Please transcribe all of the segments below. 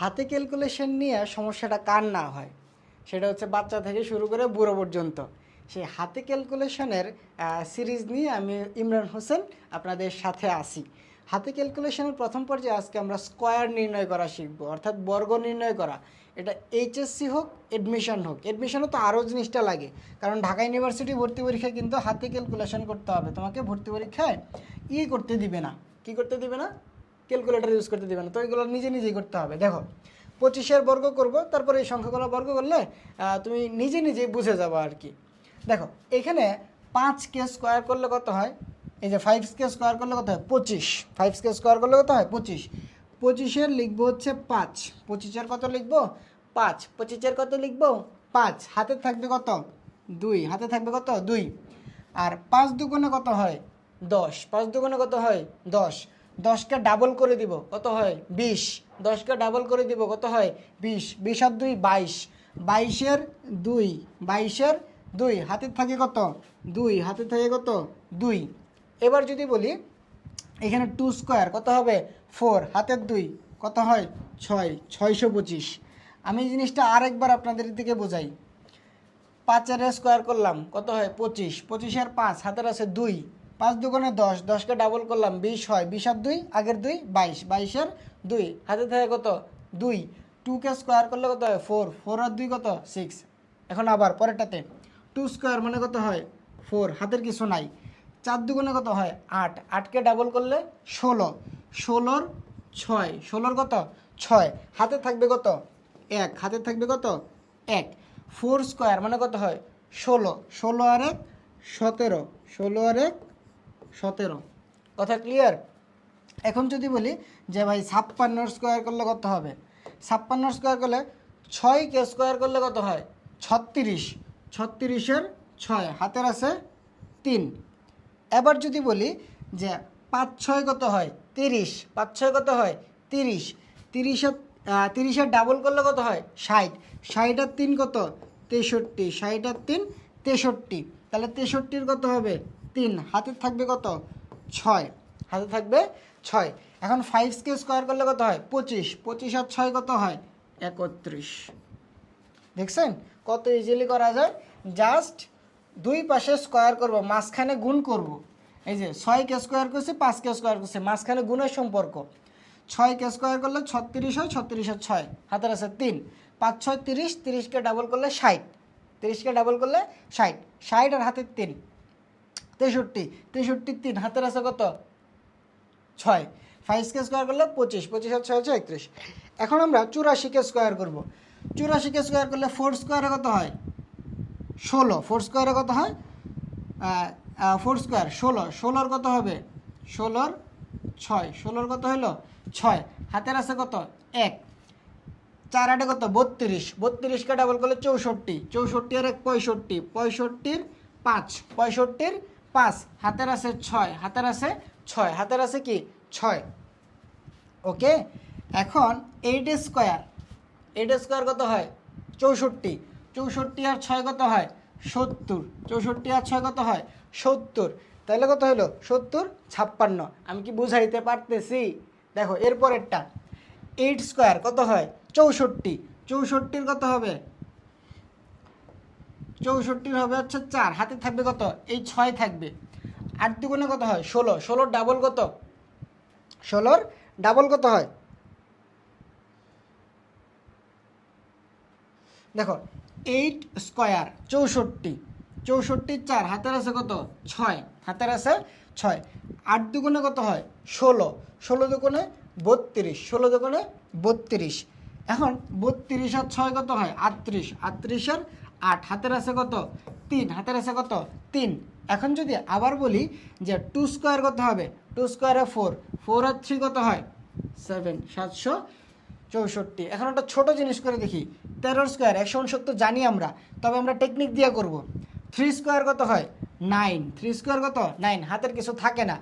হাতে ক্যালকুলেশন নিয়ে সমস্যাটা কার না হয়? সেটা হচ্ছে বাচ্চা থেকে শুরু করে বুড়ো পর্যন্ত। সেই হাতে ক্যালকুলেশনের সিরিজ নিয়ে আমি ইমরান হোসেন আপনাদের সাথে আসি হাতে ক্যালকুলেশনের প্রথম পর্যায়ে আজকে আমরা স্কোয়ার নির্ণয় করা শিখব, অর্থাৎ বর্গ নির্ণয় করা। এটা এইচএসসি হোক এডমিশন হোক। এডমিশনও তো আরও জিনিসটা লাগে, কারণ ঢাকা ইউনিভার্সিটি ভর্তি পরীক্ষায় কিন্তু হাতে ক্যালকুলেশন করতে হবে। তোমাকে ভর্তি পরীক্ষায় ই করতে দিবে না। কি করতে দিবে না? ক্যালকুলেটর ইউজ করতে দেবে না। তো এগুলো নিজে নিজেই করতে হবে। দেখো, পঁচিশের বর্গ করব, তারপরে এই সংখ্যাগুলো বর্গ করলে তুমি নিজে নিজেই বুঝে যাব আর কি। দেখো, এখানে পাঁচ কে স্কোয়ার করলে কত হয়? এই যে ফাইভ কে স্কোয়ার করলে কত হয়? পঁচিশ। ফাইভ কে স্কোয়ার করলে কত হয়? পঁচিশ। পঁচিশের লিখব হচ্ছে পাঁচ। পঁচিশের কত লিখব? পাঁচ। পঁচিশের কত লিখব? পাঁচ। হাতে থাকবে কত? দুই। হাতে থাকবে কত? দুই। আর পাঁচ দুগুণে কত হয়? দশ। পাঁচ দুগুণে কত হয়? দশ। দশকে ডাবল করে দিব, কত হয়? বিশ। দশকে ডাবল করে দিব, কত হয়? বিশ। বিশ আর দুই, বাইশ। বাইশের দুই বাইশের দুই। হাতে থাকে কত? দুই। হাতে থাকে কত? দুই। এবার যদি বলি, এখানে টু স্কোয়ার কত হবে? ফোর হাতের দুই, কত হয়? ছয়। ছয়শো পঁচিশ। আমি জিনিসটা আরেকবার আপনাদের দিকে বোঝাই। পাঁচের স্কোয়ার করলাম, কত হয়? পঁচিশ। পঁচিশের পাঁচ, হাতের আছে দুই। পাঁচ দুগুণে দশ, দশকে ডাবল করলাম বিশ হয়, বিশ আর দুই, আগের দুই বাইশ বাইশের দুই। হাতে থাকে কত? দুই। টুকে স্কোয়ার করলে কত হয়? ফোর ফোর আর দুই কত? সিক্স এখন আবার পরেরটাতে। টু স্কোয়ার মানে কত হয়? ফোর হাতের কিছু নাই। চার দুগুণে কত হয়? আট। আটকে ডাবল করলে ষোলো। ষোলোর ছয়। ষোলোর কত? ছয়। হাতে থাকবে কত? এক। হাতে থাকবে কত? এক। ফোর স্কোয়ার মানে কত হয়? ষোলো। ষোলো আর এক, সতেরো। ষোলো আর এক সতেরো। কথা ক্লিয়ার এখন যদি বলি যে ভাই ছাপ্পান্ন স্কোয়ার করলে কত হবে? ছাপ্পান্ন স্কোয়ার করলে ছয় কে স্কোয়ার করলে কত হয়? ছত্রিশ। ছত্রিশের ছয়, হাতের আছে তিন। এবার যদি বলি যে পাঁচ ছয় কত হয়? তিরিশ। পাঁচ ছয় কত হয়? তিরিশ। তিরিশের তিরিশের ডাবল করলে কত হয়? ষাট। আর তিন কত? তেষট্টি। ষাট আর তিন তেষট্টি। তাহলে তেষট্টির কত হবে? তিন, হাতে থাকবে কত? ছয়, হাতে থাকবে ছয়। এখন ফাইভ কে স্কোয়ার করলে কত হয়? পঁচিশ পঁচিশ আর ছয় কত হয়? একত্রিশ। দেখছেন? কত ইজিলি করা যায়? জাস্ট দুই পাশে স্কোয়ার করব, মাঝখানে গুণ করব। এই যে ছয় কে স্কোয়ার করছি, পাঁচ কে স্কোয়ার করছি, মাঝখানে গুণের সম্পর্ক। ছয় কে স্কোয়ার করলে ছত্রিশ হয়, ছত্রিশ আর ছয়। হাতের আছে তিন। পাঁচ, ছয়, তিরিশ, তিরিশকে ডাবল করলে ষাট। তিরিশকে ডাবল করলে ষাট। ষাট আর হাতের তিন। তেষট্টি তেষট্টির তিন, হাতের আছে কত? ছয়। ফাইভ কে স্কোয়ার করলে পঁচিশ পঁচিশ আর ছয় হচ্ছে একত্রিশ। এখন আমরা চুরাশিকে স্কোয়ার করব। চুরাশিকে স্কোয়ার করলে ফোর স্কোয়ারে কত হয়? ষোলো। ফোর স্কোয়ারে কত হয়? ফোর স্কোয়ার ষোলো। ষোলোর কত হবে? ষোলোর ছয়। ষোলোর কত হলো ছয়। হাতের আছে কত? এক। চার আটে কত? বত্রিশ। বত্রিশকে ডাবল করলে চৌষট্টি। চৌষট্টি আর এক, পঁয়ষট্টি। পঁয়ষট্টির পাঁচ। পঁয়ষট্টির পাঁচ, হাতের আছে ছয়, হাতের আছে ছয়, হাতের আছে কি? ছয়। ওকে? এখন এইট স্কোয়ার এইট স্কোয়ার কত হয়? চৌষট্টি। চৌষট্টি আর ছয় কত হয়? সত্তর। চৌষট্টি আর ছয় কত হয়? সত্তর। তাহলে কত হলো? সত্তর, ছাপ্পান্ন। আমি কি বুঝাইতে পারতেছি? দেখো, এরপরেরটা। এইট স্কোয়ার কত হয়? চৌষট্টি। চৌষট্টির কত হবে? চৌষট্টির হবে হচ্ছে চার। হাতে থাকবে কত? এই ছয় থাকবে। আট দুগুণে কত হয়? ষোলো। ষোলোর ডাবল কত? ষোলোর ডাবল কত হয়? দেখো এইট স্কোয়ার চৌষট্টি। চৌষট্টির চার। হাতের আছে কত? ছয়। হাতের আছে ছয়। আট দুগুণে কত হয়? ষোলো। ষোলো দুগুণে বত্রিশ। ষোলো দুগুণে বত্রিশ। এখন বত্রিশ আর ছয় কত হয়? আটত্রিশ। আটত্রিশের আট হাতের আছে কত? তিন। হাতের আছে কত? তিন। এখন যদি আবার বলি যে টু স্কোয়ার কত হবে? টু স্কোয়ারে ফোর ফোর আর থ্রি কত হয়? সেভেন সাতশো চৌষট্টি। এখন একটা ছোট জিনিস করে দেখি। তেরো স্কোয়ার একশো উনসত্তর জানি আমরা। তবে আমরা টেকনিক দিয়ে করব। থ্রি স্কোয়ার কত হয়? নাইন থ্রি স্কোয়ার কত? নাইন হাতের কিছু থাকে না।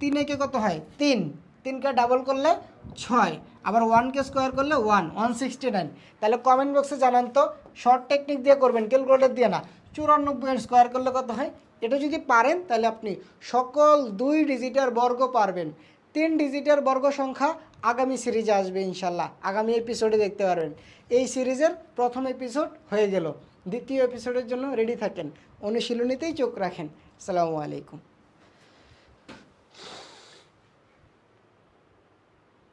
তিন একে কত হয়? তিন। তিনকে ডাবল করলে ছয়। আবার ওয়ানকে স্কোয়ার করলে ওয়ান ওয়ান সিক্সটি নাইন তাহলে কমেন্ট বক্সে জানান তো শর্ট টেকনিক দিয়ে করবেন ক্যালকুলেটর দিয়ে না। চুরানব্বই স্কোয়ার করলে কত হয়? এটা যদি পারেন, তাহলে আপনি সকল দুই ডিজিটের বর্গ পারবেন। তিন ডিজিটের বর্গ সংখ্যা আগামী সিরিজে আসবে, ইনশাল্লাহ। আগামী এপিসোডে দেখতে পারবেন। এই সিরিজের প্রথম এপিসোড হয়ে গেল। দ্বিতীয় এপিসোডের জন্য রেডি থাকেন। অনুশীলনীতেই চোখ রাখেন। আসসালামু আলাইকুম।